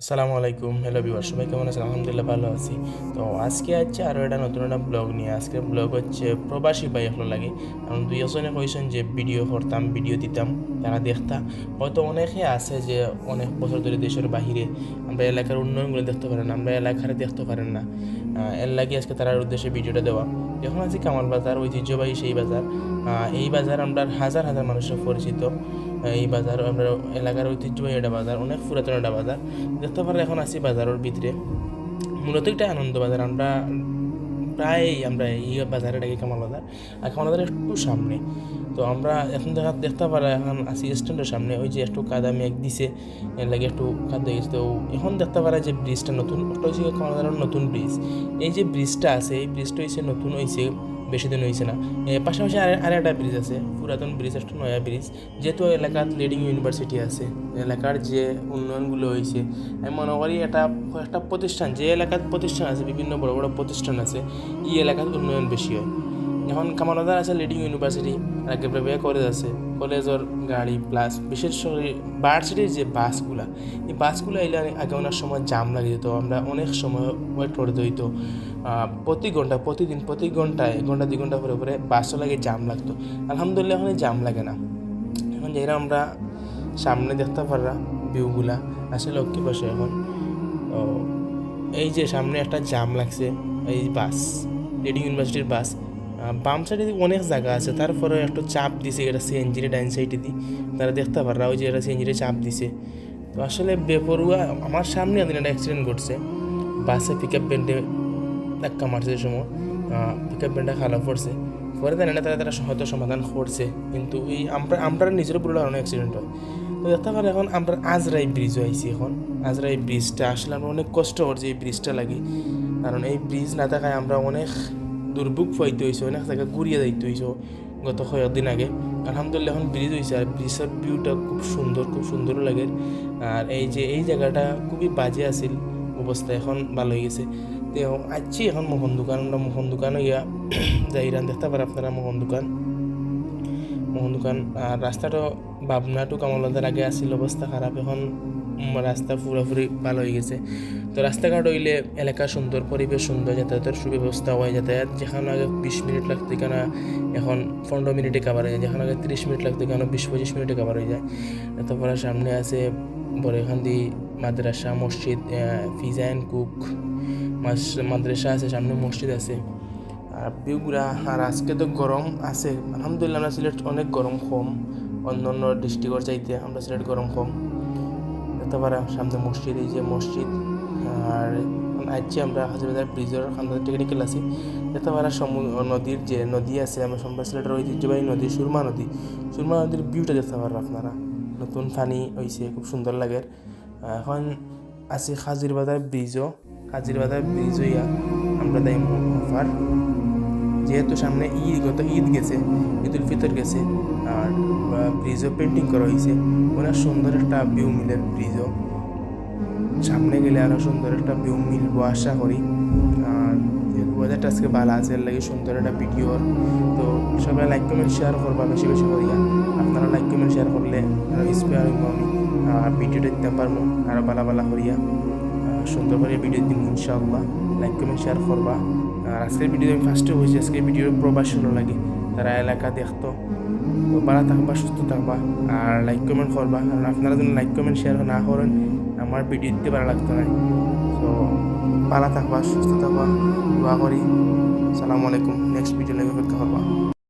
আসসালামু আলাইকুম। Hello Bieber সবাই কেমন আছেন? আলহামদুলিল্লাহ ভালো আছি। তো আজকে আছে আরও একটা নতুন একটা ব্লগ নিয়ে, আজকের ব্লগ হচ্ছে প্রবাসী ভাই এখন লাগে। কারণ দুই একজনে কইছেন যে ভিডিও করতাম ভিডিও দিতাম, তারা দেখতাম হয়তো অনেকে আছে যে অনেক বছর ধরে দেশের বাহিরে, আমরা এলাকার উন্নয়নগুলো দেখতে পারেন আমরা এলাকার দেখতে পারেন না। এর লাগে আজকে তার উদ্দেশ্যে ভিডিওটা দেওয়া। এখন আছি কামাল বাজার, ঐতিহ্যবাহী সেই বাজার। এই বাজার আমরা হাজার হাজার মানুষের পরিচিত। এই বাজার, আমরা এলাকার ঐতিহ্যবাহী একটা বাজার, অনেক পুরাতন একটা বাজার। দেখতে পারে এখন আছি বাজারের ভিতরে, মূলত একটা আনন্দ বাজার। আমরা প্রায় আমরা এই বাজারে ডাকি কামাল বাজার, আর কামাল বাজার একটু সামনে। তো আমরা এখন দেখা, দেখতে পারা এখন আছি স্ট্যান্ডের সামনে, ওই যে একটু কাদা মেঘ দিছে লাগে একটু কাদা গেছে। তো এখন দেখতে পারা যে ব্রিজটা নতুন, ওটা হচ্ছে কামাল বাজারের নতুন ব্রিজ এই যে ব্রিজটা আছে, এই ব্রিজটা হয়েছে নতুন হয়েছে বেশি দিন হয়েছে না পাশাপাশি আর একটা ব্রিজ আছে, পুরাতন ব্রিজ একটা নয়া ব্রিজ যেহেতু এলাকার লিডিং ইউনিভার্সিটি আছে, এলাকার যে উন্নয়নগুলো হয়েছে আমি মনে করি এটা একটা প্রতিষ্ঠান, যে এলাকার প্রতিষ্ঠান আছে, বিভিন্ন বড় বড় প্রতিষ্ঠান আছে, এই এলাকার উন্নয়ন বেশি হয়। এখন কামালদার আছে লিডিং ইউনিভার্সিটি আগে প্রাইভেট কলেজ আছে কলেজের গাড়ি প্লাস বিশেষ করে ভার্সিটির যে বাসগুলা এই বাসগুলো এলে আগে অনেক সময় জাম লাগে যেত। আমরা অনেক সময় ওয়েট করতে হইতো প্রতি ঘণ্টা, প্রতিদিন প্রতি ঘন্টায়, ঘণ্টা, দুই ঘণ্টা পরে পরে বাসও লাগে জাম লাগতো। আলহামদুলিল্লাহ এখন জাম লাগে না। এখন যেটা আমরা সামনে দেখতে পাররা ভিউগুলা আসলে লক্ষ্মী বসে এখন। এই যে সামনে একটা জাম লাগছে, এই বাস লিডিং ইউনিভার্সিটির বাস বাম সাইডে অনেক জায়গা আছে তারপরে একটু চাপ দিছে, এটা সিএনজির ডাইন সাইডে দি। তারা দেখতে পাররা, ওই যে এটা সিএনজিরে চাপ দিছে। তো আসলে বেপরুয়া, আমার সামনে একদিন একটা অ্যাক্সিডেন্ট ঘটছে। বাসে পিক আপ ব্যান্ডে ধাক্কা মারছে সময় পিক আপ ব্যান্ডটা খারাপ পড়ছে পরে না তারা তারা হয়তো সমাধান করছে, কিন্তু এই আমরা আমরা নিজের পুরো কারণে অ্যাক্সিডেন্ট হয়। তো দেখতে পারে এখন আমরা আজরাই ব্রিজ হয়েছি এখন। আজরাই ব্রিজটা আসলে আমরা অনেক কষ্ট করছি এই ব্রিজটা লাগে। কারণ এই ব্রিজ না থাকায় আমরা অনেক দুর্ভোগ পাইতে হয়েছে অনেক জায়গায় ঘুরিয়ে যাইতে হয়েছে গত কয়েকদিন আগে। আলহামদুলিল্লাহ এখন ব্রিজ হয়েছে আর ব্রিজের ভিউটা খুব সুন্দর খুব সুন্দর লাগে। আর এই যে, এই জায়গাটা খুবই বাজে আছিল অবস্থা এখন ভালো হয়ে গেছে। তো আছি এখন মোহন দোকান মোহন দোকান ইয়া যাইরান দেখতে পারে আপনারা মোহন দোকান। মোহন দোকান আর রাস্তাটা ভাবনা টু কামলাদার আগে আসছিল অবস্থা খারাপ এখন রাস্তা পুরোপুরি ভালো হয়ে গেছে। তো রাস্তাঘাট হইলে এলাকা সুন্দর পরিবেশ সুন্দর যাতায়াতের সুব্যবস্থা হয়। যাতায়াত যেখানে আগে বিশ মিনিট লাগতো এখানে এখন পনেরো মিনিটে কাভার হয়ে যায়। যেখানে আগে তিরিশ মিনিট লাগতো কেন বিশ পঁচিশ মিনিটে কাভার হয়ে যায়। তারপরে সামনে আছে বরেখান্দি মাদ্রাসা মসজিদ ফিজা অ্যান্ড কুক মাদ্রাসা আছে, সামনে মসজিদ আছে। আর ভিউগুলা আর আজকে তো গরম আছে। আলহামদুলিল্লাহ আমরা সিলেট অনেক গরম কম। অন্য অন্য ডিস্ট্রিক্টর চাইতে আমরা সিলেট গরম কম। দেখতে পারা সামনে মসজিদ এই যে মসজিদ আর আজকে আমরা হাজিবাজার ব্রিজের আমরা টেকনিক্যাল আছি। দেখতে পারা নদীর যে নদী আছে আমরা সম্রাট সিলেটের ঐতিহ্যবাহী নদী, সুরমা নদী। সুরমা নদীর ভিউটা দেখতে পারো আপনারা। নতুন পানি হয়েছে খুব সুন্দর লাগে। এখন আছে খাজির বাজার ব্রিজও। খাজির বাজার ব্রিজ হইয়া আমরা তাই অফার যেহেতু সামনে ঈদ, গত ঈদ গেছে ঈদ উল ফিতর গেছে, আর ব্রিজও পেন্টিং করা হয়েছে। অনেক সুন্দর একটা ভিউ মিলের ব্রিজও সামনে গেলে আরও সুন্দর একটা ভিউ মিলবো আশা করি। আর ওয়েদারটা আজকে ভালো আছে, এর লাগে সুন্দর একটা ভিডিও তো সবাই লাইক কমেন্ট শেয়ার করবা বেশি বেশি করিয়া। আপনারা লাইক কমেন্ট শেয়ার করলে আরও ইন্সপায়ার হইব আমি। আর ভিডিওটা দিতে পারব আরও ভালো ভালো করিয়া। সুন্দর করে ভিডিও দিব ইনশাআল্লাহ। লাইক কমেন্ট শেয়ার করবা। আর আজকের ভিডিও আমি ফার্স্টে হয়েছি আজকের ভিডিওর প্রবাস ভালো লাগে, তারা এলাকা দেখতো। ভালো থাকবা, সুস্থ থাকবা, আর লাইক কমেন্ট করবা। কারণ আপনারা যদি লাইক কমেন্ট শেয়ার না করেন, আমার ভিডিও দিতে ভালো লাগতো না। তো ভালো থাকবা, সুস্থ থাকবা, দোয়া করি। সালামু আলাইকুম নেক্সট ভিডিও লাগে অপেক্ষা করবা।